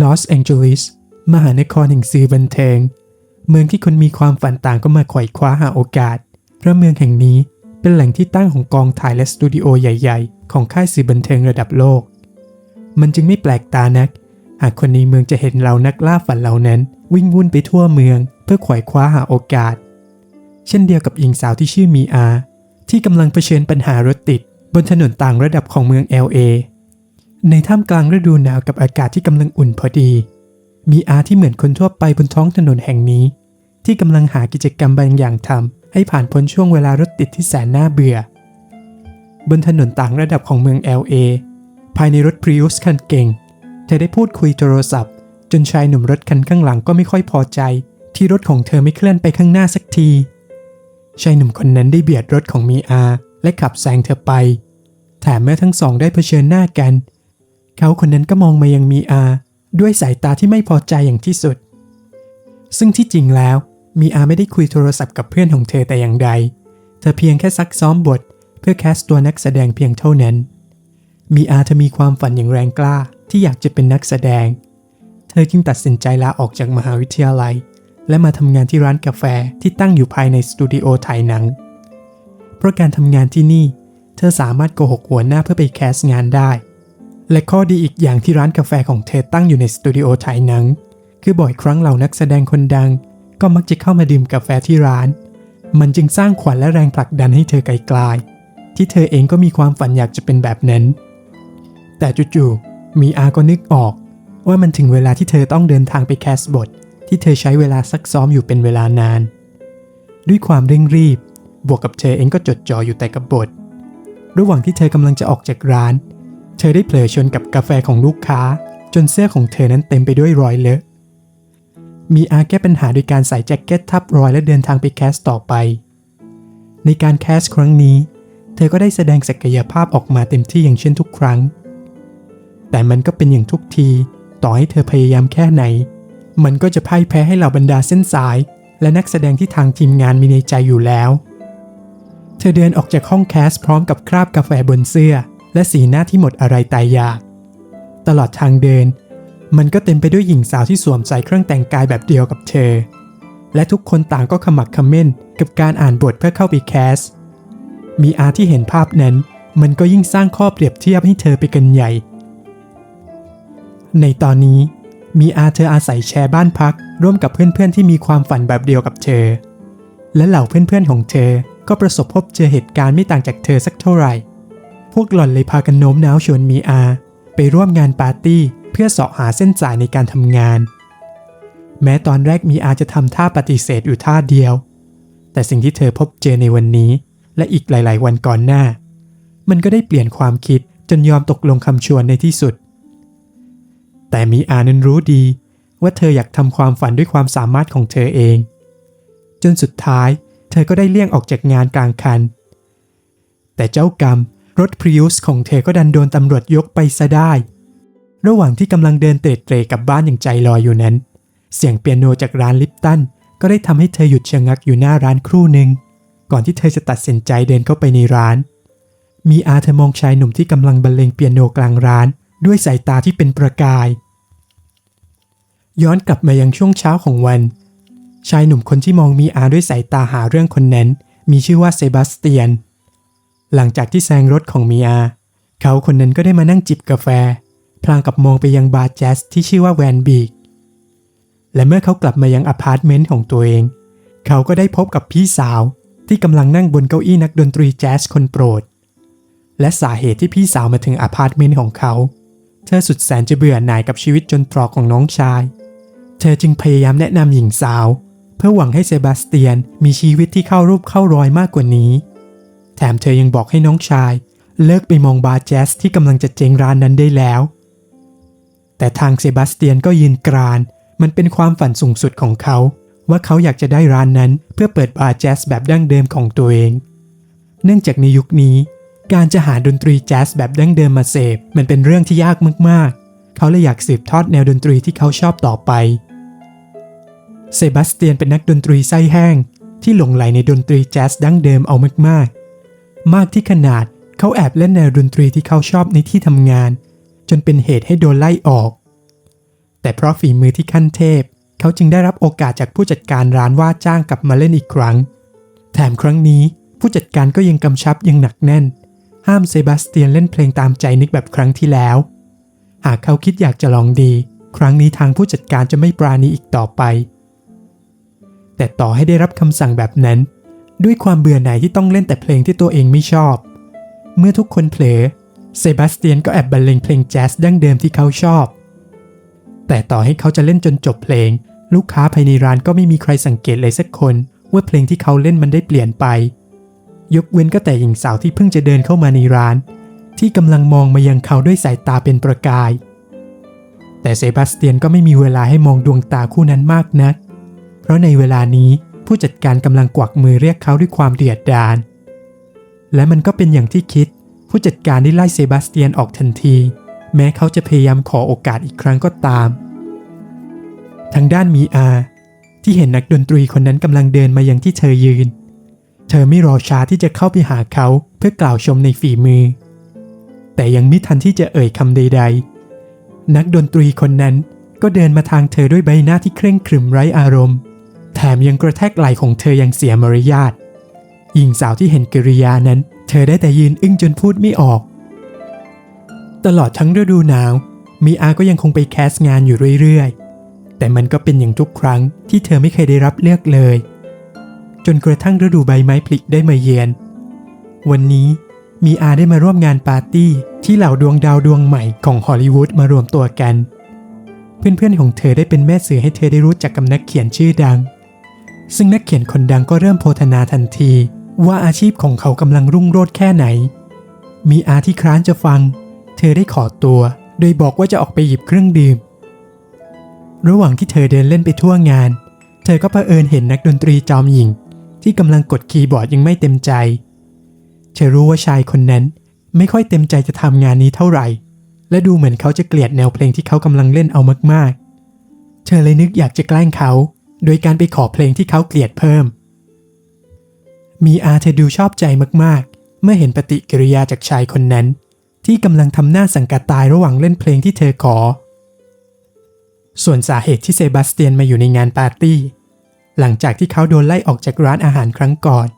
ลอสแองเจลิสมหานครแห่งสื่อบันเทิง เมืองที่คนมีความฝันต่างก็มาไขว่คว้าหาโอกาส เพราะเมืองแห่งนี้เป็นแหล่งที่ตั้งของกองถ่ายและสตูดิโอใหญ่ ๆ ของค่ายสื่อบันเทิงระดับโลก มันจึงไม่แปลกตานัก หากคนในเมืองจะเห็นเรานักล่าฝันเหล่านั้น วิ่งวุ่นไปทั่วเมือง เพื่อไขว่คว้าหาโอกาส เช่นเดียวกับหญิงสาวที่ชื่อมีอา ที่กำลังเผชิญปัญหารถติด บนถนนต่างระดับของเมือง LA ในท่ามกลางฤดูหนาวกับอากาศที่กำลังอุ่นพอดี มีอาที่เหมือนคนทั่วไปบนท้องถนนแห่งนี้ ที่กำลังหากิจกรรมบางอย่างทำให้ผ่านพ้นช่วงเวลารถติดที่แสนน่าเบื่อ บนถนนต่างระดับของเมือง LA ภายในรถ Prius คันเก่ง เธอได้พูดคุยโทรศัพท์ จนชายหนุ่มรถคันข้างหลังก็ไม่ค่อยพอใจ ที่รถของเธอไม่เคลื่อนไปข้างหน้าสักที ชายหนุ่มคนนั้นได้เบียดรถของมีอาและขับแซงเธอไป แถมเมื่อทั้งสองได้เผชิญหน้ากัน เขาคนนั้นก็มองมายังมีอา ด้วยสายตาที่ไม่พอใจอย่างที่สุด ซึ่งที่จริงแล้วมีอาไม่ได้คุยโทรศัพท์กับเพื่อนของเธอแต่อย่างใด เธอเพียงแค่ซักซ้อมบท เพื่อแคสตัวนักแสดงเพียงเท่านั้น มีอาเธอมีความฝันอย่างแรงกล้าที่อยากจะเป็นนักแสดง เธอจึงตัดสินใจลาออกจากมหาวิทยาลัย และมาทำงานที่ร้านกาแฟที่ตั้งอยู่ภายในสตูดิโอถ่ายหนัง เพราะการทำงานที่นี่ เธอสามารถโกหกหัวหน้าเพื่อไปแคสงานได้ และข้อดีอีกอย่างที่ร้านกาแฟของเธอตั้งอยู่ในสตูดิโอถ่ายหนัง คือบ่อยครั้งเหล่านักแสดงคนดัง ก็มักจะเข้ามาดื่มกาแฟที่ร้าน มันจึงสร้างขวัญและแรงผลักดันให้เธอไกลๆที่เธอเองก็มีความฝันอยากจะเป็นแบบนั้น แต่จู่ๆมีอาก็นึกออก ว่ามันถึงเวลาที่เธอต้องเดินทางไปแคสบท ที่เธอใช้เวลาซักซ้อมอยู่เป็นเวลานาน ด้วยความเร่งรีบ บวกกับเธอเองก็จดจ่ออยู่แต่กับบท ระหว่างที่เธอกำลังจะออกจากร้านเธอได้เผลอชนกับกาแฟของลูกค้า จนเสื้อของเธอนั้นเต็มไปด้วยรอยเลอะ มีอาแก้ปัญหาโดยการใส่แจ็คเก็ตทับรอยและเดินทางไปแคสต่อไป ในการแคสครั้งนี้ เธอก็ได้แสดงศักยภาพออกมาเต็มที่อย่างเช่นทุกครั้ง แต่มันก็เป็นอย่างทุกที ต่อให้เธอพยายามแค่ไหน มันก็จะพ่ายแพ้ให้เหล่าบรรดาเส้นสาย และนักแสดงที่ทางทีมงานมีในใจอยู่แล้ว เธอเดินออกจากห้องแคสพร้อมกับคราบกาแฟบนเสื้อ และสีหน้าที่หมดอะไรตายอยาก ตลอดทางเดิน มันก็เต็มไปด้วยหญิงสาวที่สวมใส่เครื่องแต่งกายแบบเดียวกับเธอ และทุกคนต่างก็ขมักขม้นกับการอ่านบทเพื่อเข้าไปแคส มีอาที่เห็นภาพนั้น มันก็ยิ่งสร้างข้อเปรียบเทียบให้เธอไปกันใหญ่ ในตอนนี้มีอาเธออาศัยแชร์บ้านพัก ร่วมกับเพื่อนๆที่มีความฝันแบบเดียวกับเธอ และเหล่าเพื่อนๆของเธอก็ประสบพบเจอเหตุการณ์ไม่ต่างจากเธอสักเท่าไหร่ พวกหล่อนเลยพากันโน้มน้าวชวนมีอา ไปร่วมงานปาร์ตี้ เพื่อเสาะหาเส้นสายในการทำงาน แม้ตอนแรกมีอาจะทำท่าปฏิเสธอยู่ท่าเดียว แต่สิ่งที่เธอพบเจอในวันนี้ และอีกหลาย ๆ วันก่อนหน้า มันก็ได้เปลี่ยนความคิดจนยอมตกลงคำชวนในที่สุด แต่มีอานั้นรู้ดี ว่าเธออยากทำความฝันด้วยความสามารถของเธอเอง จนสุดท้าย เธอก็ได้เลี่ยงออกจากงานกลางคัน แต่เจ้ากรรม รถพริอุสของเธอก็ดันโดนตำรวจยกไปซะได้ ระหว่างที่กำลังเดินเตร็ดเตร่กลับบ้านอย่างใจลอยอยู่นั้น เสียงเปียโนจากร้านลิปตันก็ได้ทำให้เธอหยุดชะงักอยู่หน้าร้านครู่หนึ่งก่อนที่เธอจะตัดสินใจเดินเข้าไปในร้าน มีอาเธอมองชายหนุ่มที่กำลังบรรเลงเปียโนกลางร้าน ด้วยสายตาที่เป็นประกาย ย้อนกลับมายังช่วงเช้าของวัน ชายหนุ่มคนที่มองมีอาด้วยสายตาหาเรื่องคนนั้น มีชื่อว่าเซบาสเตียน หลังจากที่แซงรถของมีอา เขาคนนั้นก็ได้มานั่งจิบกาแฟ พลางกับมองไปยังบาร์แจ๊สที่ชื่อว่าแวนบีก และเมื่อเขากลับมายังอพาร์ตเมนต์ของตัวเอง เขาก็ได้พบกับพี่สาวที่กำลังนั่งบนเก้าอี้นักดนตรีแจ๊สคนโปรด และสาเหตุที่พี่สาวมาถึงอพาร์ตเมนต์ของเขา เธอสุดแสนจะเบื่อหน่ายกับชีวิตจนตรอกของน้องชาย เธอจึงพยายามแนะนำหญิงสาว เพื่อหวังให้เซบาสเตียนมีชีวิตที่เข้ารูปเข้ารอยมากกว่านี้ ถมเธอยังบอกให้น้องชาย เลิกไปมองบาร์แจ๊สที่กำลังจะเจ๊งร้านนั้นได้แล้ว แต่ทางเซบาสเตียนก็ยืนกราน มันเป็นความฝันสูงสุดของเขา ว่าเขาอยากจะได้ร้านนั้นเพื่อเปิดบาร์แจ๊สแบบดั้งเดิมของตัวเอง เนื่องจากในยุคนี้ การจะหาดนตรีแจ๊สแบบดั้งเดิมมาเสพมันเป็นเรื่องที่ยากมากๆ เขาเลยอยากสืบทอดแนวดนตรีที่เขาชอบต่อไปเซบาสเตียนเป็นนักดนตรีไส้แห้งที่หลงไหลในดนตรีแจ๊สดั้งเดิมเอามากๆ มากที่ขนาดเขาแอบเล่นแนวดนตรีที่เขาชอบในที่ทำงาน จนเป็นเหตุให้โดนไล่ออก แต่เพราะฝีมือที่ขั้นเทพ เขาจึงได้รับโอกาสจากผู้จัดการร้านว่าจ้างกลับมาเล่นอีกครั้ง แถมครั้งนี้ผู้จัดการก็ยังกำชับยังหนักแน่น ห้ามเซบาสเตียนเล่นเพลงตามใจนิกแบบครั้งที่แล้ว หากเขาคิดอยากจะลองดี ครั้งนี้ทางผู้จัดการจะไม่ปราณีอีกต่อไป แต่ต่อให้ได้รับคำสั่งแบบนั้น ด้วยความเบื่อหน่ายที่ต้องเล่นแต่เพลงที่ตัวเองไม่ชอบ เมื่อทุกคนเผลอเซบาสเตียนก็แอบบรรเลงเพลงแจ๊สดั้งเดิมที่เขาชอบ แต่ต่อให้เขาจะเล่นจนจบเพลง ลูกค้าภายในร้านก็ไม่มีใครสังเกตเลยสักคน ว่าเพลงที่เขาเล่นมันได้เปลี่ยนไป ยกเว้นก็แต่หญิงสาวที่เพิ่งจะเดินเข้ามาในร้าน ที่กำลังมองมายังเขาด้วยสายตาเป็นประกาย แต่เซบาสเตียนก็ไม่มีเวลาให้มองดวงตาคู่นั้นมากนัก เพราะในเวลานี้ ผู้จัดการกำลังกวักมือเรียกเขาด้วยความเดือดดาล และมันก็เป็นอย่างที่คิด ผู้จัดการได้ไล่เซบาสเตียนออกทันที แม้เขาจะพยายามขอโอกาสอีกครั้งก็ตาม ทางด้านมีอา ที่เห็นนักดนตรีคนนั้นกำลังเดินมายังที่เธอยืน เธอไม่รอช้าที่จะเข้าไปหาเขาเพื่อกล่าวชมในฝีมือ แต่ยังไม่ทันที่จะเอ่ยคำใด ๆ นักดนตรีคนนั้นก็เดินมาทางเธอด้วยใบหน้าที่เคร่งขรึมไร้อารมณ์ แถมยังกระแทกไหล่ของเธออย่างเสียมารยาทหญิงสาวที่เห็นกิริยานั้น เธอได้แต่ยืนอึ้งจนพูดไม่ออก ตลอดทั้งฤดูหนาว มีอาก็ยังคงไปแคสงานอยู่เรื่อยๆ แต่มันก็เป็นอย่างทุกครั้งที่เธอไม่เคยได้รับเลือกเลย จนกระทั่งฤดูใบไม้ผลิได้มาเยือน วันนี้มีอาได้มาร่วมงานปาร์ตี้ที่เหล่าดวงดาวดวงใหม่ของฮอลลีวูดมารวมตัวกัน เพื่อนๆของเธอได้เป็นแม่สื่อให้เธอได้รู้จักกับนักเขียนชื่อดัง ซึ่งนักเขียนคนดังก็เริ่มโพธนาทันที ว่าอาชีพของเขากำลังรุ่งโรจน์แค่ไหน มีอาที่คร้านจะฟัง เธอได้ขอตัว โดยบอกว่าจะออกไปหยิบเครื่องดื่ม ระหว่างที่เธอเดินเล่นไปทั่วงาน เธอก็เผอิญเห็นนักดนตรีจอมหญิง ที่กำลังกดคีย์บอร์ดยังไม่เต็มใจ เธอรู้ว่าชายคนนั้นไม่ค่อยเต็มใจจะทำงานนี้เท่าไหร่ และดูเหมือนเขาจะเกลียดแนวเพลงที่เขากำลังเล่นเอามากๆ เธอเลยนึกอยากจะแกล้งเขา โดยการไปขอเพลงที่เขาเกลียดเพิ่ม มีอาเธอดูชอบใจมากๆ เมื่อเห็นปฏิกิริยาจากชายคนนั้น ที่กำลังทำหน้าสังกัดตายระหว่างเล่นเพลงที่เธอขอ ส่วนสาเหตุที่เซบาสเตียนมาอยู่ในงานปาร์ตี้ หลังจากที่เขาโดนไล่ออกจากร้านอาหารครั้งก่อน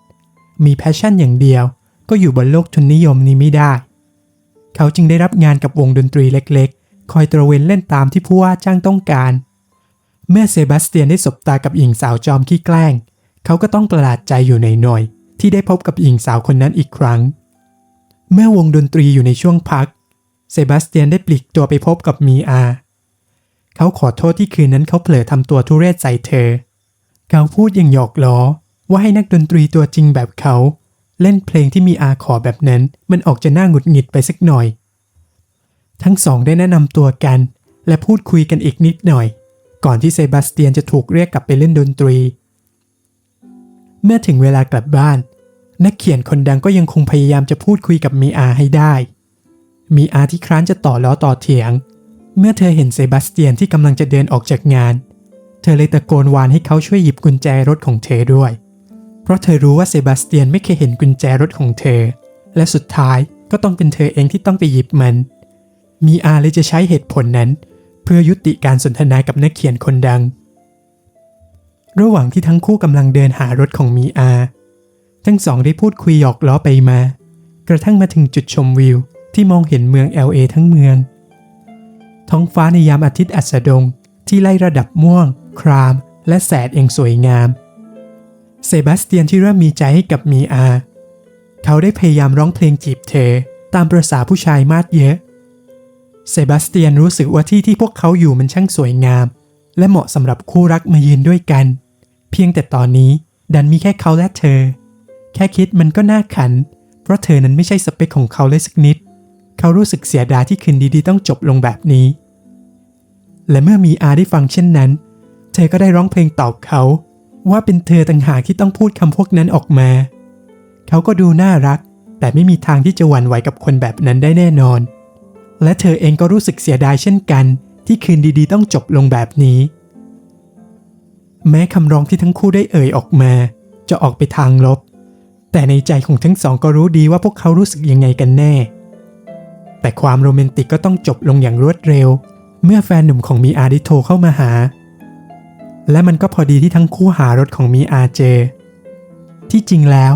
มีแพชชั่นอย่างเดียวก็อยู่บนโลกทุนนิยมนี้ไม่ได้ เขาจึงได้รับงานกับวงดนตรีเล็กๆ คอยตระเวนเล่นตามที่ผู้ว่าจ้างต้องการ เมื่อเซบาสเตียนได้สบตากับหญิงสาวจอมขี้แกล้ง เขาก็ต้องประหลาดใจอยู่ในหน่อย ที่ได้พบกับหญิงสาวคนนั้นอีกครั้ง เมื่อวงดนตรีอยู่ในช่วงพัก เซบาสเตียนได้ปลีกตัวไปพบกับมีอา เขาขอโทษที่คืนนั้นเขาเผลอทำตัวทุเรศใส่เธอ เขาพูดอย่างหยอกล้อว่าให้นักดนตรีตัวจริงแบบเขา เล่นเพลงที่มีอาขอแบบนั้น มันออกจะน่าหงุดหงิดไปสักหน่อย ทั้งสองได้แนะนำตัวกัน และพูดคุยกันอีกนิดหน่อย ก่อนที่เซบาสเตียนจะถูกเรียกกลับไปเล่นดนตรี เมื่อถึงเวลากลับบ้าน นักเขียนคนดังก็ยังคงพยายามจะพูดคุยกับมีอาให้ได้ มีอาที่ครั้นจะต่อล้อต่อเถียง เมื่อเธอเห็นเซบาสเตียนที่กำลังจะเดินออกจากงาน เธอเลยตะโกนวานให้เขาช่วยหยิบกุญแจรถของเธอด้วย เพราะเธอรู้ว่าเซบาสเตียนไม่เคยเห็นกุญแจรถของเธอ และสุดท้ายก็ต้องเป็นเธอเองที่ต้องไปหยิบมัน มีอาเลยจะใช้เหตุผลนั้น เพื่อยุติการสนทนากับนักเขียนคนดัง ระหว่างที่ทั้งคู่กำลังเดินหารถของมีอา ทั้งสองได้พูดคุยหยอกล้อไปมา กระทั่งมาถึงจุดชมวิวที่มองเห็นเมือง LA ทั้งเมือง ท้องฟ้าในยามอาทิตย์อัสดงที่ไล่ระดับม่วง คราม และแสดเองสวยงาม เซบาสเตียนที่เริ่มมีใจให้กับมีอา เขาได้พยายามร้องเพลงจีบเธอ ตามประษาผู้ชายมาดเยอะ เซบาสเตียนรู้สึกว่าที่ที่พวกเขาอยู่มันช่างสวยงาม และเหมาะสำหรับคู่รักมายืนด้วยกัน เพียงแต่ตอนนี้ดันมีแค่เขาและเธอ แค่คิดมันก็น่าขัน เพราะเธอนั้นไม่ใช่สเปคของเขาเลยสักนิด เขารู้สึกเสียดายที่คืนดีๆต้องจบลงแบบนี้ และเมื่อมีอาได้ฟังเช่นนั้น เธอก็ได้ร้องเพลงตอบเขา ว่าเป็นเธอต่างหากที่ต้องพูดคำพวกนั้นออกมา เขาก็ดูน่ารัก แต่ไม่มีทางที่จะหวั่นไหวกับคนแบบนั้นได้แน่นอน และเธอเองก็รู้สึกเสียดายเช่นกัน ที่คืนดีๆ ต้องจบลงแบบนี้ แม้คำร้องที่ทั้งคู่ได้เอ่ยออกมา จะออกไปทางลบ แต่ในใจของทั้งสองก็รู้ดีว่าพวกเขารู้สึกยังไงกันแน่ แต่ความโรแมนติกก็ต้องจบลงอย่างรวดเร็ว เมื่อแฟนหนุ่มของมีอาได้โทรเข้ามาหา และมันก็พอดีที่ทั้งคู่หารถของมีอาเจอ ที่จริงแล้ว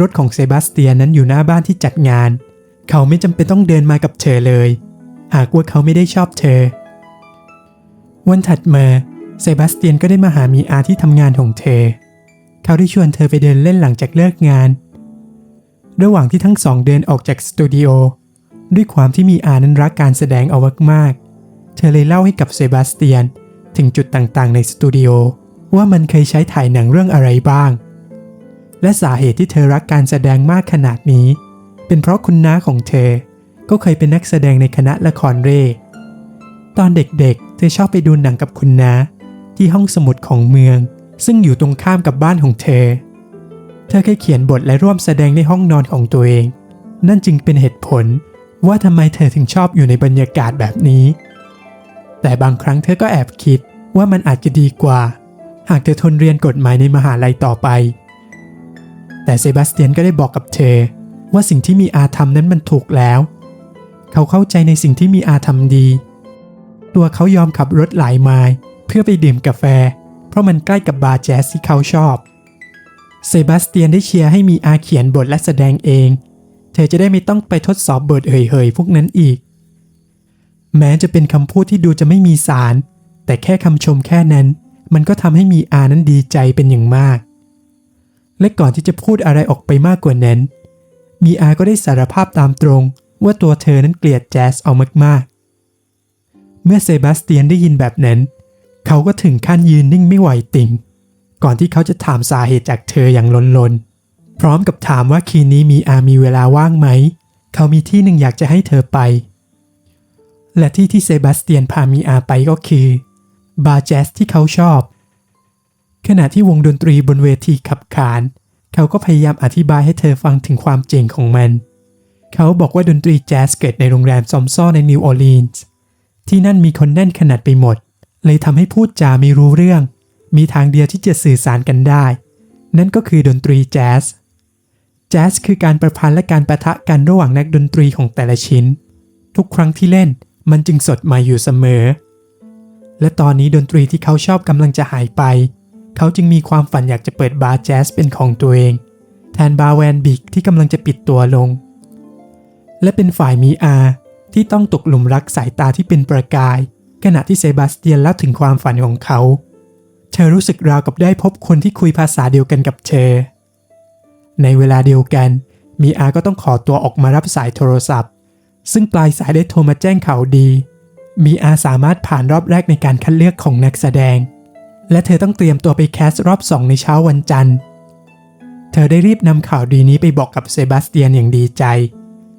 รถของเซบาสเตียนนั้นอยู่หน้าบ้านที่จัดงานเขาไม่จำเป็นต้องเดินมากับเธอเลย หากว่าเขาไม่ได้ชอบเธอ วันถัดมาเซบาสเตียนก็ได้มาหามีอาที่ทำงานของเธอ เขาได้ชวนเธอไปเดินเล่นหลังจากเลิกงาน ระหว่างที่ทั้งสองเดินออกจากสตูดิโอด้วยความที่มีอานั้นรักการแสดงเอามากๆ เธอเลยเล่าให้กับเซบาสเตียนถึงจุดต่างๆ ในสตูดิโอว่ามันเคยใช้ถ่ายหนังเรื่องอะไรบ้าง และสาเหตุที่เธอรักการแสดงมากขนาดนี้ เป็นเพราะคุณน้าของเธอ ก็เคยเป็นนักแสดงในคณะละครเร่ตอนเด็กๆ เธอชอบไปดูหนังกับคุณน้าที่ห้องสมุดของเมือง ซึ่งอยู่ตรงข้ามกับบ้านของเธอ เธอเคยเขียนบทและร่วมแสดงในห้องนอนของตัวเอง นั่นจึงเป็นเหตุผลว่าทำไมเธอถึงชอบอยู่ในบรรยากาศแบบนี้ แต่บางครั้งเธอก็แอบคิดว่ามันอาจจะดีกว่า หากเธอทนเรียนกฎหมายในมหาลัยต่อไป แต่เซบาสเตียนก็ได้บอกกับเธอ ว่าสิ่งที่มีอาทำนั้นมันถูกแล้ว เขาเข้าใจในสิ่งที่มีอาทำดี ตัวเขายอมขับรถหลายไมล์เพื่อไปดื่มกาแฟ เพราะมันใกล้กับบาร์แจ๊สที่เขาชอบ เซบาสเตียนได้เชียร์ให้มีอาเขียนบทและแสดงเอง เธอจะได้ไม่ต้องไปทดสอบบทเห่ยๆพวกนั้นอีก แม้จะเป็นคำพูดที่ดูจะไม่มีสาร แต่แค่คำชมแค่นั้น มันก็ทำให้มีอานั้นดีใจเป็นอย่างมาก และก่อนที่จะพูดอะไรออกไปมากกว่านั้น มีอาก็ได้สารภาพตามตรง ว่าตัวเธอนั้นเกลียดแจ๊สเอามากๆ เมื่อเซบาสเตียนได้ยินแบบนั้น เขาก็ถึงขั้นยืนนิ่งไม่ไหวติ่ง ก่อนที่เขาจะถามสาเหตุจากเธออย่างลนลนๆพร้อมกับถามว่าคืนนี้มีอามีเวลาว่างไหม เขามีที่หนึ่งอยากจะให้เธอไป และที่ที่เซบาสเตียนพามีอาไปก็คือบาร์แจ๊สที่เขาชอบ ขณะที่วงดนตรีบนเวทีขับขาน เขาก็พยายามอธิบายให้เธอฟังถึงความเจ๋งของมัน เขาบอกว่าดนตรีแจ๊สเกิดในโรงแรมซอมซ่อในนิวออร์ลีนส์ที่นั่นมีคนแน่นขนาดไปหมด เลยทำให้พูดจาไม่รู้เรื่อง มีทางเดียวที่จะสื่อสารกันได้ นั่นก็คือดนตรีแจ๊สแจ๊สคือการประพันธ์และการประทะกันระหว่างนักดนตรีของแต่ละชิ้น ทุกครั้งที่เล่นมันจึงสดใหม่อยู่เสมอ และตอนนี้ดนตรีที่เขาชอบกำลังจะหายไป เขาจึงมีความฝันอยากจะเปิดบาร์แจ๊สเป็นของตัวเอง แทนบาร์แวนบิกที่กำลังจะปิดตัวลง และเป็นฝ่ายมีอา ที่ต้องตกหลุมรักสายตาที่เป็นประกาย ขณะที่เซบาสเตียนเล่าถึงความฝันของเขา เธอรู้สึกราวกับได้พบคนที่คุยภาษาเดียวกันกับเธอ ในเวลาเดียวกัน มีอาก็ต้องขอตัวออกมารับสายโทรศัพท์ ซึ่งปลายสายได้โทรมาแจ้งข่าวดี มีอาสามารถผ่านรอบแรกในการคัดเลือกของนักแสดง และเธอต้องเตรียมตัวไปแคสรอบสองในเช้าวันจันทร์ เธอได้รีบนำข่าวดีนี้ไปบอกกับเซบาสเตียนอย่างดีใจ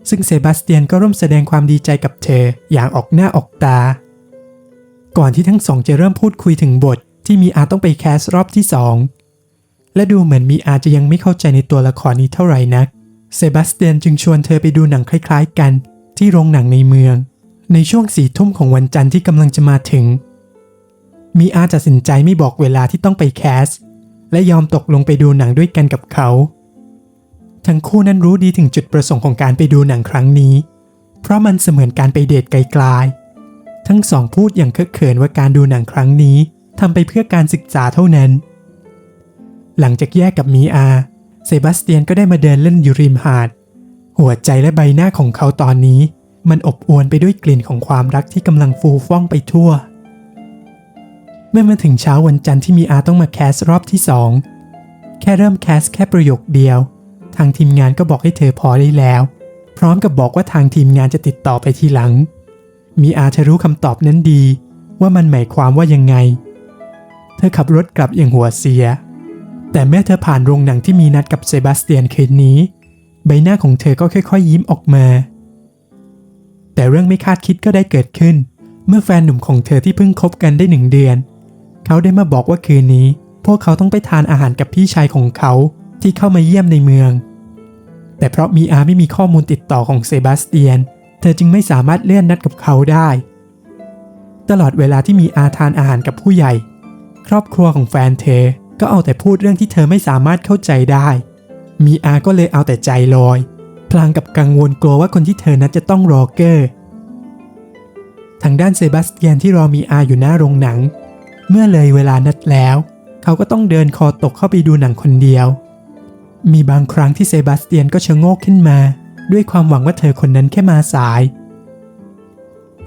ซึ่งเซบาสเตียนก็ร่วมแสดงความดีใจกับเธออย่างออกหน้าออกตา ก่อนที่ทั้งสองจะเริ่มพูดคุยถึงบทที่มีอาต้องไปแคสรอบที่สองและดูเหมือนมีอาจะยังไม่เข้าใจในตัวละครนี้เท่าไหร่นัก เซบาสเตียนจึงชวนเธอไปดูหนังคล้ายๆกัน ที่โรงหนังในเมือง ในช่วงสี่ทุ่มของวันจันทร์ที่กำลังจะมาถึง มีอาตัดสินใจไม่บอกเวลาที่ต้องไปแคส และยอมตกลงไปดูหนังด้วยกันกับเขา ทั้งคู่นั้นรู้ดีถึงจุดประสงค์ของการไปดูหนังครั้งนี้ เพราะมันเสมือนการไปเดทไกลๆ ทั้งสองพูดอย่างเคอะเขินว่าการดูหนังครั้งนี้ทำไปเพื่อการศึกษาเท่านั้น หลังจากแยกกับมีอา เซบาสเตียนก็ได้มาเดินเล่นอยู่ริมหาด หัวใจและใบหน้าของเขาตอนนี้ มันอบอวลไปด้วยกลิ่นของความรักที่กำลังฟูฟ่องไปทั่ว เมื่อมาถึงเช้าวันจันทร์ที่มีอาต้องมาแคสรอบที่สองแค่เริ่มแคสแค่ประโยคเดียวางทีมงานก็บอกให้เธอพอได้แล้ว พร้อมกับบอกว่าทางทีมงานจะติดต่อไปทีหลัง มีอาเธอรู้คำตอบนั้นดี ว่ามันหมายความว่ายังไง เธอขับรถกลับอย่างหัวเสีย แต่เมื่อเธอผ่านโรงหนังที่มีนัดกับเซบาสเตียนคืนนี้ ใบหน้าของเธอก็ค่อยๆ ยิ้มออกมา แต่เรื่องไม่คาดคิดก็ได้เกิดขึ้น เมื่อแฟนหนุ่มของเธอที่เพิ่งคบกันได้หนึ่งเดือน เขาได้มาบอกว่าคืนนี้ พวกเขาต้องไปทานอาหารกับพี่ชายของเขาที่เข้ามาเยี่ยมในเมือง แต่เพราะมีอาไม่มีข้อมูลติดต่อของเซบาสเตียน เธอจึงไม่สามารถเลื่อนนัดกับเขาได้ ตลอดเวลาที่มีอาทานอาหารกับผู้ใหญ่ ครอบครัวของแฟนเธอ ก็เอาแต่พูดเรื่องที่เธอไม่สามารถเข้าใจได้ มีอาก็เลยเอาแต่ใจลอย พลางกับกังวลกลัวว่าคนที่เธอนัดจะต้องรอเกอร์ทางด้านเซบาสเตียนที่รอมีอาอยู่หน้าโรงหนัง เมื่อเลยเวลานัดแล้ว เขาก็ต้องเดินคอตกเข้าไปดูหนังคนเดียว มีบางครั้งที่เซบาสเตียนก็ชะโงกขึ้นมา ด้วยความหวังว่าเธอคนนั้นแค่มาสาย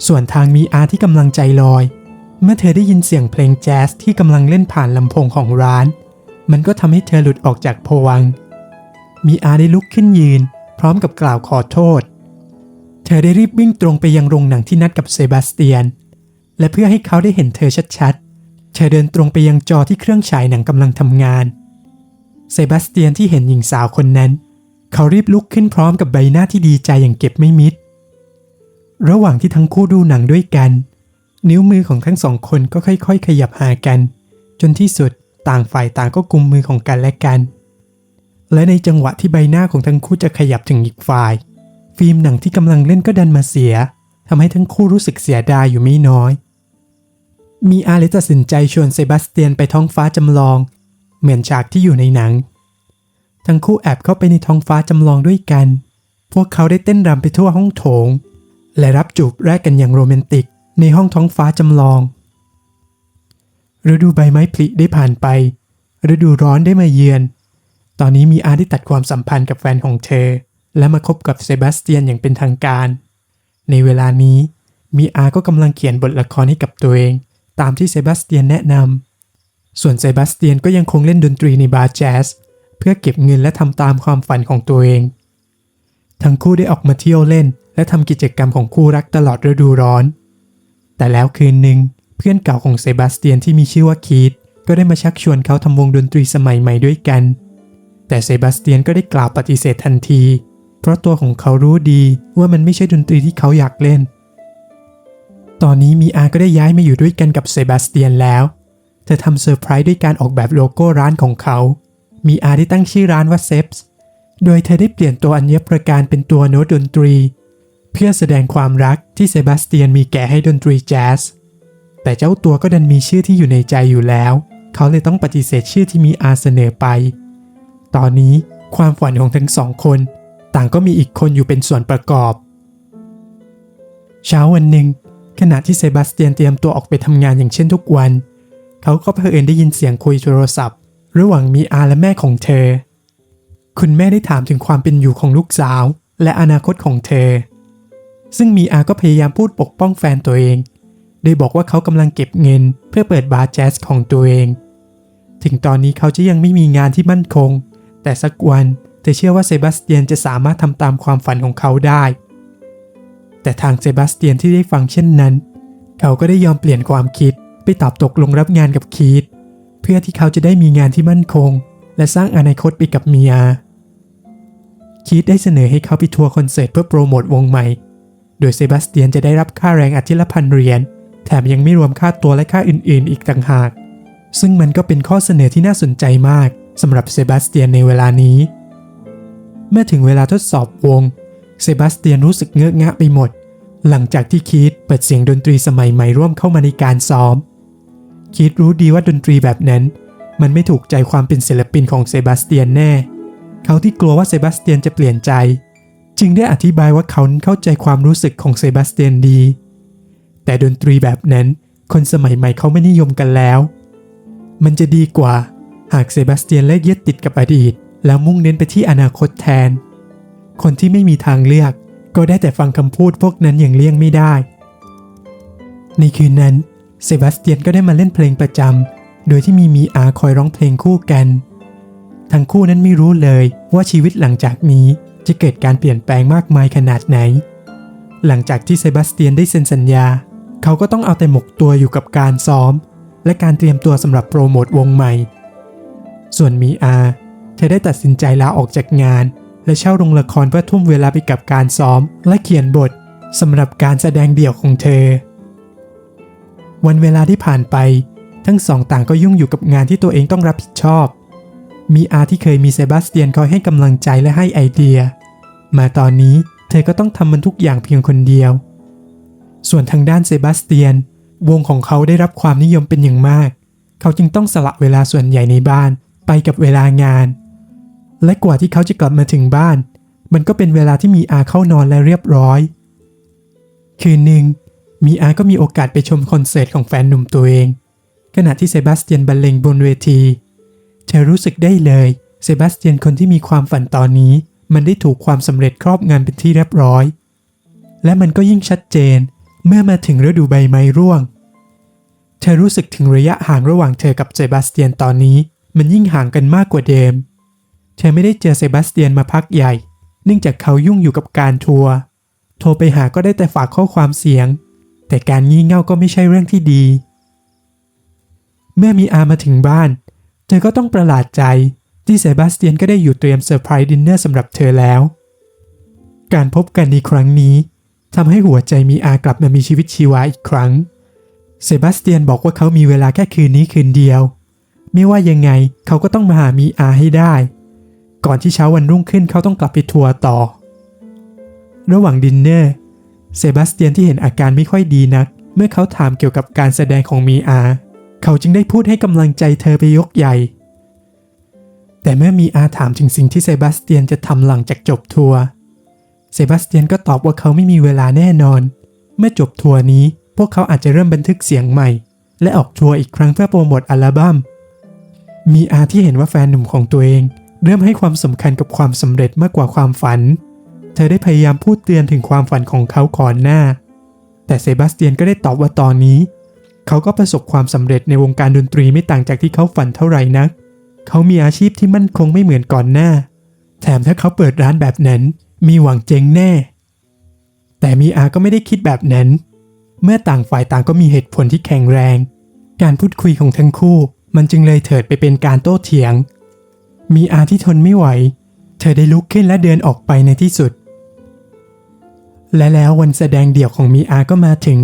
ส่วนทางมีอาที่กำลังใจลอย เมื่อเธอได้ยินเสียงเพลงแจ๊สที่กำลังเล่นผ่านลำโพงของร้าน มันก็ทำให้เธอหลุดออกจากโพวัง มีอาได้ลุกขึ้นยืน พร้อมกับกล่าวขอโทษ เธอได้รีบวิ่งตรงไปยังโรงหนังที่นัดกับเซบาสเตียน และเพื่อให้เขาได้เห็นเธอชัดๆ เธอเดินตรงไปยังจอที่เครื่องฉายหนังกำลังทำงาน เซบาสเตียนที่เห็นหญิงสาวคนนั้น เขารีบลุกขึ้นพร้อมกับใบหน้าที่ดีใจอย่างเก็บไม่มิด ระหว่างที่ทั้งคู่ดูหนังด้วยกัน นิ้วมือของทั้งสองคนก็ค่อยๆ ขยับหากัน จนที่สุดต่างฝ่ายต่างก็กุมมือของกันและกัน และในจังหวะที่ใบหน้าของทั้งคู่จะขยับถึงอีกฝ่าย ฟิล์มหนังที่กำลังเล่นก็ดันมาเสียทำให้ทั้งคู่รู้สึกเสียดายอยู่ไม่น้อย มีอาเลตัดสินใจชวนเซบาสเตียนไปท้องฟ้าจำลอง เหมือนฉากที่อยู่ในหนัง ทั้งคู่แอบเข้าไปในท้องฟ้าจำลองด้วยกัน พวกเขาได้เต้นรำไปทั่วห้องโถง และรับจูบแรกกันอย่างโรแมนติกในห้องท้องฟ้าจำลอง ฤดูใบไม้ผลิได้ผ่านไป ฤดูร้อนได้มาเยือน ตอนนี้มีอาได้ตัดความสัมพันธ์กับแฟนของเธอ และมาคบกับเซบาสเตียนอย่างเป็นทางการ ในเวลานี้มีอาก็กำลังเขียนบทละครให้กับตัวเอง ตามที่เซบาสเตียนแนะนำ ส่วนเซบาสเตียนก็ยังคงเล่นดนตรีในบาร์แจ๊สเพื่อเก็บเงินและทำตามความฝันของตัวเอง ทั้งคู่ได้ออกมาเที่ยวเล่น และทำกิจกรรมของคู่รักตลอดฤดูร้อน แต่แล้วคืนหนึ่งเพื่อนเก่าของเซบาสเตียนที่มีชื่อว่าคีตก็ได้มาชักชวนเขาทำวงดนตรีสมัยใหม่ด้วยกัน แต่เซบาสเตียนก็ได้กล่าวปฏิเสธทันที เพราะตัวของเขารู้ดีว่ามันไม่ใช่ดนตรีที่เขาอยากเล่น ตอนนี้มีอาก็ได้ย้ายมาอยู่ด้วยกันกับเซบาสเตียนแล้ว เธอทำเซอร์ไพรส์ด้วยการออกแบบโลโก้ร้านของเขา มีอาได้ตั้งชื่อร้านว่าเซฟส์โดยเธอได้เปลี่ยนตัวอัญญประการเป็นตัวโน้ตดนตรี เพื่อแสดงความรักที่เซบาสเตียนมีแก่ให้ดนตรีแจ๊ส แต่เจ้าตัวก็ดันมีชื่อที่อยู่ในใจอยู่แล้ว เขาเลยต้องปฏิเสธชื่อที่มีอาเสนอไป ตอนนี้ความฝันของทั้งสองคน ต่างก็มีอีกคนอยู่เป็นส่วนประกอบ เช้าวันหนึ่งขณะที่เซบาสเตียนเตรียมตัวออกไปทำงานอย่างเช่นทุกวันเขาก็เผอิญได้ยินเสียงคุยโทรศัพท์ ระหว่างมีอาและแม่ของเธอ คุณแม่ได้ถามถึงความเป็นอยู่ของลูกสาว และอนาคตของเธอ ซึ่งมีอาก็พยายามพูดปกป้องแฟนตัวเองโดยบอกว่าเขากำลังเก็บเงินเพื่อเปิดบาร์แจ๊สของตัวเอง ถึงตอนนี้เขาจะยังไม่มีงานที่มั่นคง แต่สักวันเธอเชื่อว่าเซบาสเตียนจะสามารถทำตามความฝันของเขาได้ แต่ทางเซบาสเตียนที่ได้ฟังเช่นนั้น เขาก็ได้ยอมเปลี่ยนความคิด ไปตอบตกลงรับงานกับคีตเพื่อที่เขาจะได้มีงานที่มั่นคง และสร้างอนาคตไปกับเมียคีตได้เสนอให้เขาไปทัวร์คอนเสิร์ตเพื่อโปรโมทวงใหม่ โดยเซบาสเตียนจะได้รับค่าแรงอาทิตย์ละพันเหรียญแถมยังไม่รวมค่าตัวและค่าอื่น ๆ อีกต่างหาก ซึ่งมันก็เป็นข้อเสนอที่น่าสนใจมากสำหรับเซบาสเตียนในเวลานี้ เมื่อถึงเวลาทดสอบวง เซบาสเตียนรู้สึกเงอะงะไปหมด หลังจากที่คีตเปิดเสียงดนตรีสมัยใหม่ร่วมเข้ามาในการซ้อม คีตรู้ดีว่าดนตรีแบบนั้น มันไม่ถูกใจความเป็นศิลปินของเซบาสเตียนแน่ เขาที่กลัวว่าเซบาสเตียนจะเปลี่ยนใจ จึงได้อธิบายว่าเขาเข้าใจความรู้สึกของเซบาสเตียนดี แต่ดนตรีแบบนั้น คนสมัยใหม่เขาไม่นิยมกันแล้ว มันจะดีกว่า หากเซบาสเตียนเลิกยึดติดกับอดีต แล้วมุ่งเน้นไปที่อนาคตแทน คนที่ไม่มีทางเลือก ก็ได้แต่ฟังคำพูดพวกนั้นอย่างเลี่ยงไม่ได้ ในคืนนั้น เซบาสเตียนก็ได้มาเล่นเพลงประจำ โดยที่มีมีอาคอยร้องเพลงคู่กัน ทั้งคู่นั้นไม่รู้เลยว่าชีวิตหลังจากนี้จะเกิดการเปลี่ยนแปลงมากมายขนาดไหน หลังจากที่เซบาสเตียนได้เซ็นสัญญา เขาก็ต้องเอาแต่หมกตัวอยู่กับการซ้อม และการเตรียมตัวสำหรับโปรโมทวงใหม่ ส่วนมีอา เธอได้ตัดสินใจลาออกจากงาน และเช่าโรงละครเพื่อทุ่มเวลาไปกับการซ้อม และเขียนบทสำหรับการแสดงเดี่ยวของเธอ วันเวลาที่ผ่านไป ทั้งสองต่างก็ยุ่งอยู่กับงานที่ตัวเองต้องรับผิดชอบ มีอาที่เคยมีเซบาสเตียนคอยให้กำลังใจและให้ไอเดีย มาตอนนี้เธอก็ต้องทำมันทุกอย่างเพียงคนเดียว ส่วนทางด้านเซบาสเตียน วงของเขาได้รับความนิยมเป็นอย่างมาก เขาจึงต้องสละเวลาส่วนใหญ่ในบ้านไปกับเวลางาน และกว่าที่เขาจะกลับมาถึงบ้าน มันก็เป็นเวลาที่มีอาเข้านอนและเรียบร้อย คืนหนึ่ง มีอาก็มีโอกาสไปชมคอนเสิร์ตของแฟนหนุ่มตัวเอง ขณะที่เซบาสเตียนบรรเลงบนเวที เธอรู้สึกได้เลยเซบาสเตียนคนที่มีความฝันตอนนี้ มันได้ถูกความสำเร็จครอบงำเป็นที่เรียบร้อย และมันก็ยิ่งชัดเจนเมื่อมาถึงฤดูใบไม้ร่วง เธอรู้สึกถึงระยะห่างระหว่างเธอกับเซบาสเตียนตอนนี้ มันยิ่งห่างกันมากกว่าเดิม เธอไม่ได้เจอเซบาสเตียนมาพักใหญ่ เนื่องจากเขายุ่งอยู่กับการทัวร์ โทรไปหาก็ได้แต่ฝากข้อความเสียง แต่การงี่เง่าก็ไม่ใช่เรื่องที่ดี เมื่อมีอามาถึงบ้าน เธอก็ต้องประหลาดใจที่เซบาสเตียนก็ได้อยู่เตรียมเซอร์ไพรส์ดินเนอร์สำหรับเธอแล้ว การพบกันในครั้งนี้ทำให้หัวใจมีอากลับมามีชีวิตชีวาอีกครั้ง เซบาสเตียนบอกว่าเขามีเวลาแค่คืนนี้คืนเดียว ไม่ว่ายังไงเขาก็ต้องมาหามีอาให้ได้ ก่อนที่เช้าวันรุ่งขึ้นเขาต้องกลับไปทัวร์ต่อ ระหว่างดินเนอร์ เซบาสเตียนที่เห็นอาการไม่ค่อยดีนัก เมื่อเขาถามเกี่ยวกับการแสดงของมีอา เขาจึงได้พูดให้กำลังใจเธอไปยกใหญ่ แต่เมื่อมีอาถามถึงสิ่งที่เซบาสเตียนจะทำหลังจากจบทัวร์ เซบาสเตียนก็ตอบว่าเขาไม่มีเวลาแน่นอน เมื่อจบทัวร์นี้ พวกเขาอาจจะเริ่มบันทึกเสียงใหม่ และออกทัวร์อีกครั้งเพื่อโปรโมทอัลบัม้ม มีอาที่เห็นว่าแฟนหนุ่มของตัวเอง เริ่มให้ความสำคัญกับความสำเร็จมากกว่าความฝัน เธอได้พยายามพูดเตือนถึงความฝันของเขาก่อนหน้า แต่เซบาสเตียนก็ได้ตอบว่าตอนนี้ เขาก็ประสบความสำเร็จในวงการดนตรีไม่ต่างจากที่เขาฝันเท่าไหร่นัก เขามีอาชีพที่มั่นคงไม่เหมือนก่อนหน้า แถมถ้าเขาเปิดร้านแบบนั้น มีหวังเจ๊งแน่ แต่มีอาก็ไม่ได้คิดแบบนั้น เมื่อต่างฝ่ายต่างก็มีเหตุผลที่แข็งแรง การพูดคุยของทั้งคู่ มันจึงเลยเถิดไปเป็นการโต้เถียง มีอาที่ทนไม่ไหว เธอได้ลุกขึ้นและเดินออกไปในที่สุด และแล้ววันแสดงเดี่ยวของมีอาก็มาถึง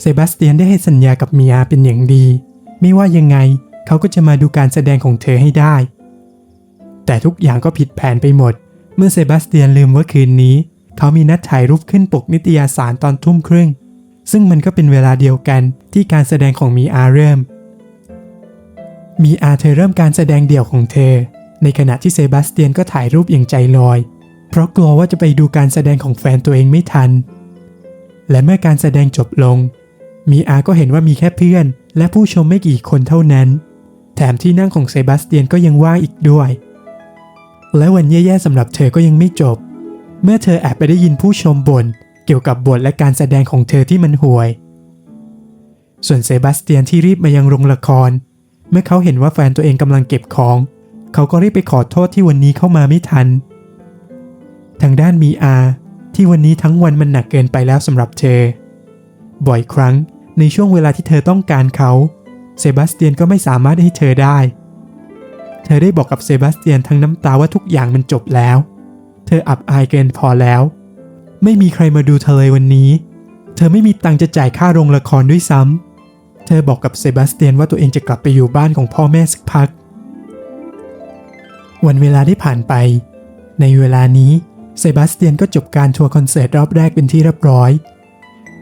เซบาสเตียนได้ให้สัญญากับมีอาเป็นอย่างดี ไม่ว่ายังไงเขาก็จะมาดูการแสดงของเธอให้ได้ แต่ทุกอย่างก็ผิดแผนไปหมด เมื่อเซบาสเตียนลืมว่าคืนนี้ เขามีนัดถ่ายรูปขึ้นปกนิตยสารตอนทุ่มครึ่ง ซึ่งมันก็เป็นเวลาเดียวกันที่การแสดงของมีอาเริ่ม มีอาเธอเริ่มการแสดงเดี่ยวของเธอ ในขณะที่เซบาสเตียนก็ถ่ายรูปอย่างใจลอย เพราะกลัวว่าจะไปดูการแสดงของแฟนตัวเองไม่ทัน และเมื่อการแสดงจบลง มีอาก็เห็นว่ามีแค่เพื่อน และผู้ชมไม่กี่คนเท่านั้น แถมที่นั่งของเซบาสเตียนก็ยังว่างอีกด้วย และวันแย่ๆสำหรับเธอก็ยังไม่จบ เมื่อเธอแอบไปได้ยินผู้ชมบ่นเกี่ยวกับบทและการแสดงของเธอที่มันห่วย ส่วนเซบาสเตียนที่รีบมายังโรงละคร เมื่อเขาเห็นว่าแฟนตัวเองกำลังเก็บของ เขาก็รีบไปขอโทษที่วันนี้เข้ามาไม่ทัน ทางด้านมีอาที่วันนี้ทั้งวันมันหนักเกินไปแล้วสำหรับเธอ บ่อยครั้งในช่วงเวลาที่เธอต้องการเขา เซบาสเตียนก็ไม่สามารถให้เธอได้ เธอได้บอกกับเซบาสเตียนทั้งน้ำตาว่าทุกอย่างมันจบแล้ว เธออับอายเกินพอแล้ว ไม่มีใครมาดูเธอเลยวันนี้ เธอไม่มีตังจะจ่ายค่าโรงละครด้วยซ้ำ เธอบอกกับเซบาสเตียนว่าตัวเองจะกลับไปอยู่บ้านของพ่อแม่สักพัก วันเวลาได้ผ่านไป ในเวลานี้ เซบาสเตียนก็จบการทัวร์คอนเสิร์ตรอบแรกเป็นที่เรียบร้อย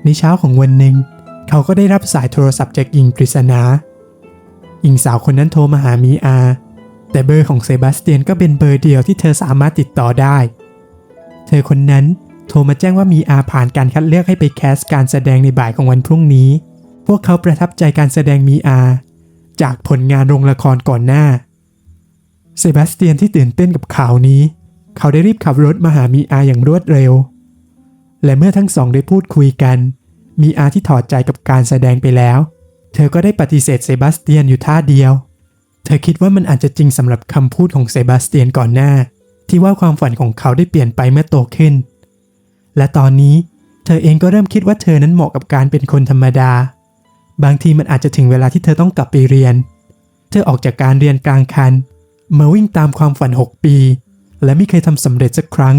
ในเช้าของวันหนึ่ง เขาก็ได้รับสายโทรศัพท์จากหญิงปริศนาหญิงสาวคนนั้นโทรมาหามีอา แต่เบอร์ของเซบาสเตียนก็เป็นเบอร์เดียวที่เธอสามารถติดต่อได้ เธอคนนั้นโทรมาแจ้งว่ามีอาผ่านการคัดเลือกให้ไปแคสการแสดงในบ่ายของวันพรุ่งนี้ พวกเขาประทับใจการแสดงมีอา จากผลงานโรงละครก่อนหน้า เซบาสเตียนที่ตื่นเต้นกับข่าวนี้ เขาได้รีบขับรถมาหามีอาอย่างรวดเร็ว และเมื่อทั้งสองได้พูดคุยกัน มีอาที่ถอดใจกับการแสดงไปแล้ว เธอก็ได้ปฏิเสธเซบาสเตียนอยู่ท่าเดียว เธอคิดว่ามันอาจจะจริงสำหรับคำพูดของเซบาสเตียนก่อนหน้า ที่ว่าความฝันของเขาได้เปลี่ยนไปเมื่อโตขึ้น และตอนนี้เธอเองก็เริ่มคิดว่าเธอนั้นเหมาะกับการเป็นคนธรรมดา บางทีมันอาจจะถึงเวลาที่เธอต้องกลับไปเรียน เธอออกจากการเรียนกลางคันมาวิ่งตามความฝัน 6 ปี และไม่เคยทำสำเร็จสักครั้ง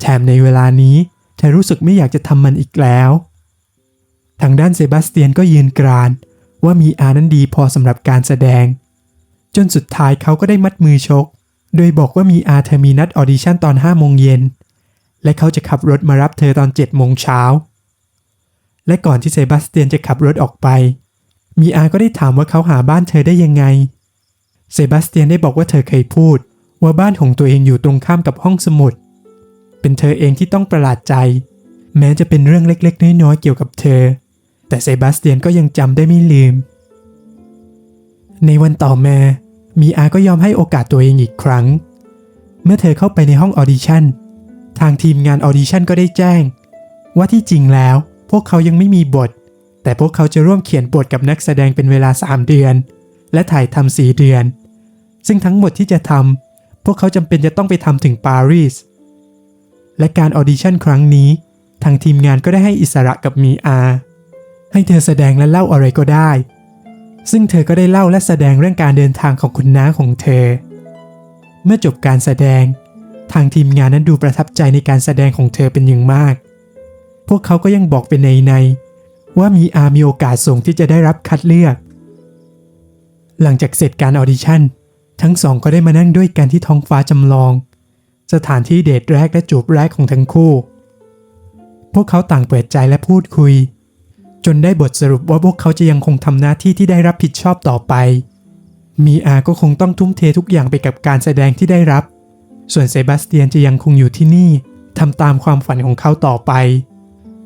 แถมในเวลานี้เธอรู้สึกไม่อยากจะทำมันอีกแล้ว ทางด้านเซบาสเตียนก็ยืนกราน ว่ามีอานั้นดีพอสำหรับการแสดง จนสุดท้ายเขาก็ได้มัดมือชก โดยบอกว่ามีอาเธอมีนัดออดิชั่นตอน5โมงเย็น และเขาจะขับรถมารับเธอตอน7โมงเช้า และก่อนที่เซบาสเตียนจะขับรถออกไป มีอาก็ได้ถามว่าเขาหาบ้านเธอได้ยังไง เซบาสเตียนได้บอกว่าเธอเคยพูด ว่าบ้านของตัวเองอยู่ตรงข้ามกับห้องสมุด เป็นเธอเองที่ต้องประหลาดใจ แม้จะเป็นเรื่องเล็กๆ น้อยๆเกี่ยวกับเธอ แต่เซบาสเตียนก็ยังจำได้ไม่ลืม ในวันต่อมา มีอาก็ยอมให้โอกาสตัวเองอีกครั้ง เมื่อเธอเข้าไปในห้องออดิชั่นทางทีมงานออดิชั่นก็ได้แจ้ง ว่าที่จริงแล้วพวกเขายังไม่มีบท แต่พวกเขาจะร่วมเขียนบทกับนักแสดงเป็นเวลา 3 เดือน และถ่ายทำ4เดือน ซึ่งทั้งหมดที่จะทำ วกเขาจำเป็นจะต้องไปทำถึงปารีส และการออดิชั่นครั้งนี้ ทางทีมงานก็ได้ให้อิสระกับมีอา ให้เธอแสดงและเล่าอะไรก็ได้ ซึ่งเธอก็ได้เล่าและแสดงเรื่องการเดินทางของคุณน้าของเธอ เมื่อจบการแสดง ทางทีมงานนั้นดูประทับใจในการแสดงของเธอเป็นอย่างมาก พวกเขาก็ยังบอกเป็นในในๆว่ามีอามีโอกาสสูงที่จะได้รับคัดเลือก หลังจากเสร็จการออดิชั่น ทั้งสองก็ได้มานั่งด้วยกันที่ท้องฟ้าจำลอง สถานที่เดทแรกและจูบแรกของทั้งคู่ พวกเขาต่างเปิดใจและพูดคุย จนได้บทสรุปว่าพวกเขาจะยังคงทำหน้าที่ที่ได้รับผิดชอบต่อไป มีอาก็คงต้องทุ่มเททุกอย่างไปกับการแสดงที่ได้รับ ส่วนเซบาสเตียนจะยังคงอยู่ที่นี่ทำตามความฝันของเขาต่อไป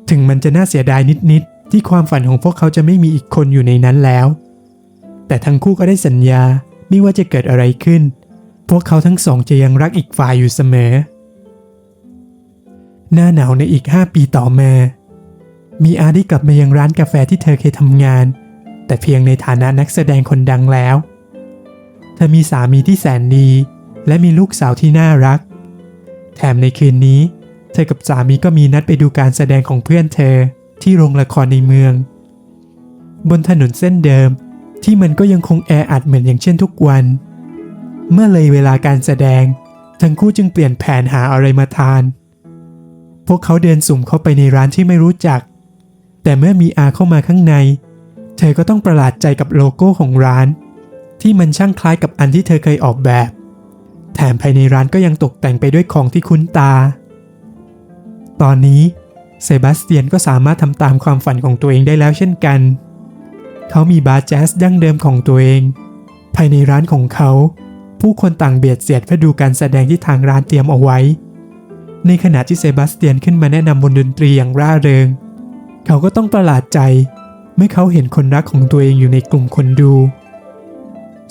ถึงมันจะน่าเสียดายนิดๆที่ความฝันของพวกเขาจะไม่มีอีกคนอยู่ในนั้นแล้ว แต่ทั้งคู่ก็ได้สัญญา ไม่ว่าจะเกิดอะไรขึ้น พวกเขาทั้งสองจะยังรักอีกฝ่ายอยู่เสมอ หน้าหนาวในอีก 5 ปีต่อมา มีอาได้กลับมายังร้านกาแฟที่เธอเคยทำงาน แต่เพียงในฐานะนักแสดงคนดังแล้ว เธอมีสามีที่แสนดี และมีลูกสาวที่น่ารัก แถมในคืนนี้ เธอกับสามีก็มีนัดไปดูการแสดงของเพื่อนเธอที่โรงละครในเมือง บนถนนเส้นเดิม ที่มันก็ยังคงแออัดเหมือนอย่างเช่นทุกวัน เมื่อเลยเวลาการแสดง ทั้งคู่จึงเปลี่ยนแผนหาอะไรมาทาน พวกเขาเดินสุ่มเข้าไปในร้านที่ไม่รู้จัก แต่เมื่อมีอาเข้ามาข้างใน เธอก็ต้องประหลาดใจกับโลโก้ของร้าน ที่มันช่างคล้ายกับอันที่เธอเคยออกแบบ แถมภายในร้านก็ยังตกแต่งไปด้วยของที่คุ้นตา ตอนนี้เซบาสเตียนก็สามารถทำตามความฝันของตัวเองได้แล้วเช่นกัน เขามีบาร์แจ๊สดั้งเดิมของตัวเอง ภายในร้านของเขา ผู้คนต่างเบียดเสียดเพื่อดูการแสดงที่ทางร้านเตรียมเอาไว้ ในขณะที่เซบาสเตียนขึ้นมาแนะนำบนดนตรีอย่างร่าเริง เขาก็ต้องประหลาดใจ เมื่อเขาเห็นคนรักของตัวเองอยู่ในกลุ่มคนดู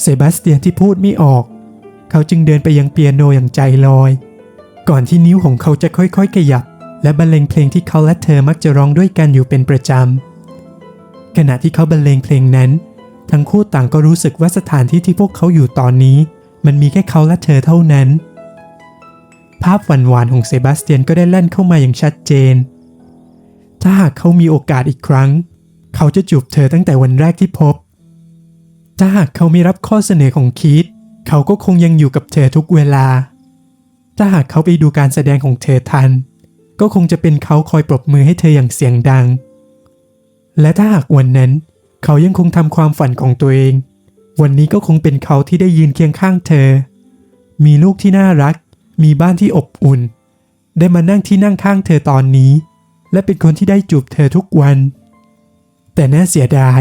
เซบาสเตียนที่พูดไม่ออก เขาจึงเดินไปยังเปียโนอย่างใจลอย ก่อนที่นิ้วของเขาจะค่อยๆขยับ และบรรเลงเพลงที่เขาและเธอมักจะร้องด้วยกันอยู่เป็นประจำ ขณะที่เขาบรรเลงเพลงนั้น ทั้งคู่ต่างก็รู้สึกว่าสถานที่ที่พวกเขาอยู่ตอนนี้ มันมีแค่เขาและเธอเท่านั้น ภาพหวานๆของเซบาสเตียนก็ได้แล่นเข้ามาอย่างชัดเจน ถ้าหากเขามีโอกาสอีกครั้ง เขาจะจูบเธอตั้งแต่วันแรกที่พบ ถ้าหากเขาไม่รับข้อเสนอของคีตเขาก็คงยังอยู่กับเธอทุกเวลา ถ้าหากเขาไปดูการแสดงของเธอทัน ก็คงจะเป็นเขาคอยปรบมือให้เธออย่างเสียงดัง และถ้าหากวันนั้น เขายังคงทำความฝันของตัวเอง วันนี้ก็คงเป็นเขาที่ได้ยืนเคียงข้างเธอ มีลูกที่น่ารัก มีบ้านที่อบอุ่น ได้มานั่งที่นั่งข้างเธอตอนนี้ และเป็นคนที่ได้จูบเธอทุกวัน แต่น่าเสียดาย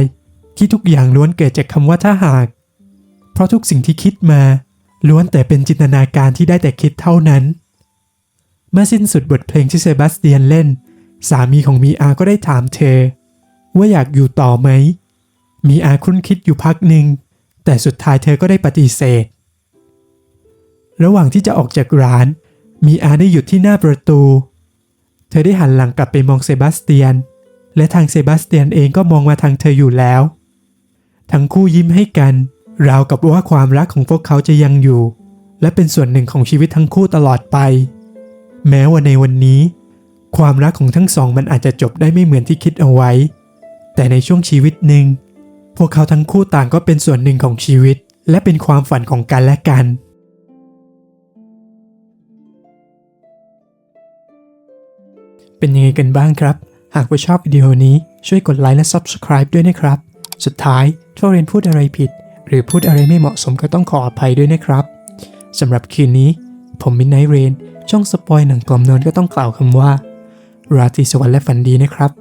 ที่ทุกอย่างล้วนเกิดจากคำว่าถ้าหาก เพราะทุกสิ่งที่คิดมาล้วนแต่เป็นจินตนาการที่ได้แต่คิดเท่านั้น เมื่อสิ้นสุดบทเพลงที่เซบาสเตียนเล่น สามีของมีอาก็ได้ถามเธอ ว่าอยากอยู่ต่อไหม มีอาคุ้นคิดอยู่พักหนึ่ง แต่สุดท้ายเธอก็ได้ปฏิเสธ ระหว่างที่จะออกจากร้าน มีอาได้หยุดที่หน้าประตู เธอได้หันหลังกลับไปมองเซบาสเตียน และทางเซบาสเตียนเองก็มองมาทางเธออยู่แล้ว ทั้งคู่ยิ้มให้กัน ราวกับว่าความรักของพวกเขาจะยังอยู่ และเป็นส่วนหนึ่งของชีวิตทั้งคู่ตลอดไป แม้ว่าในวันนี้ ความรักของทั้งสองมันอาจจะจบได้ไม่เหมือนที่คิดเอาไว้ แต่ในช่วงชีวิตหนึ่ง พวกเขาทั้งคู่ต่างก็เป็นส่วนหนึ่งของชีวิต และเป็นความฝันของกันและกัน เป็นยังไงกันบ้างครับ หากว่าชอบวิดีโอนี้ช่วยกดไลค์และ Subscribe ด้วยนะครับ สุดท้ายถ้าเรียนพูดอะไรผิด หรือพูดอะไรไม่เหมาะสมก็ต้องขออภัยด้วยนะครับสำหรับคืนนี้ ผมมินไนเรนช่องสปอยหนังกล่อมนอนก็ต้องกล่าวคำว่า ราตรีสวัสดิ์และฝันดีนะครับ